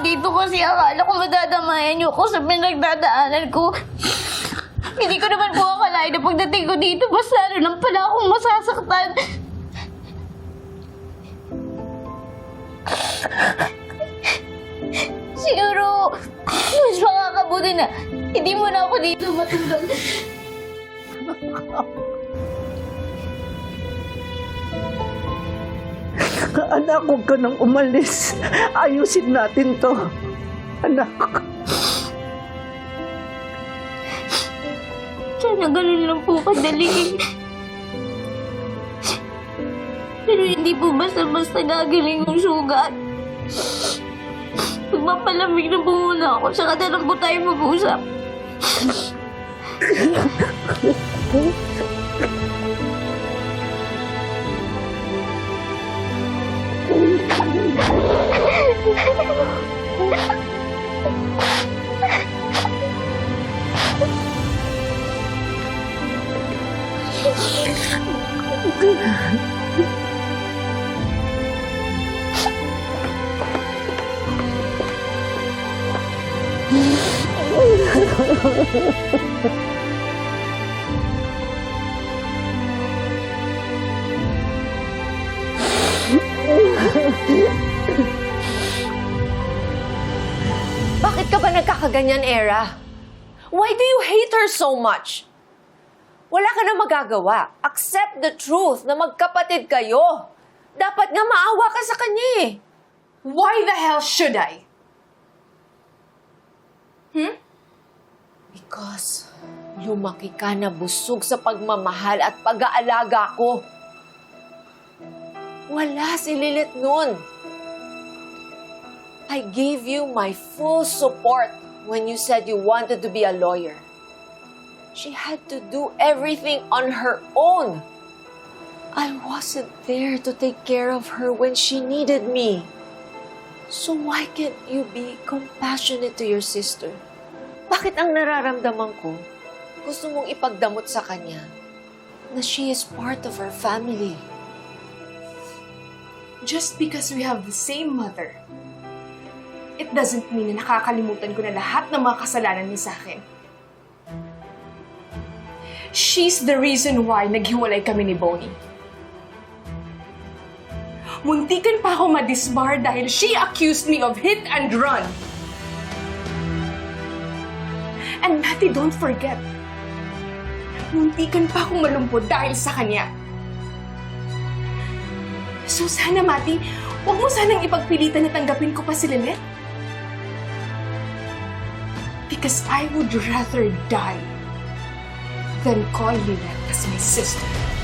dito kasi akala ko madadamayan niyo ako sa pinagdadaanan ko. Hindi ko naman po akalain na pagdating ko dito, mas lalo lang pala akong masasaktan. Siguro, mas makakabuti na hindi mo na ako dito matulog. Anak, huwag ka nang umalis. Ayusin natin to. Anak. Sana ganun lang po kadali. Pero hindi po basta-basta gagaling yung sugat. Magpapalamig na po muna ako, saka na lang po tayo mag-usap. Bakit ka ba nagkakaganyan, Era? Why do you hate her so much? Wala ka na magagawa. Accept the truth na magkapatid kayo. Dapat nga maawa ka sa kanya eh. Why the hell should I? Because lumaki ka na busog sa pagmamahal at pag-aalaga ko. Wala si Lilith nun. I gave you my full support when you said you wanted to be a lawyer. She had to do everything on her own. I wasn't there to take care of her when she needed me. So why can't you be compassionate to your sister? Bakit ang nararamdaman ko, gusto mong ipagdamot sa kanya na she is part of our family? Just because we have the same mother, it doesn't mean na nakakalimutan ko na lahat ng mga kasalanan niya sa akin. She's the reason why naghiwalay kami ni Bonnie. Muntikan pa ako madisbar dahil she accused me of hit and run. And Matty, don't forget, muntikan pa akong malungkot dahil sa kanya. So sana, Mati, huwag mo sanang ipagpilitan na tanggapin ko pa si Lynette. Because I would rather die than call Lynette as my sister.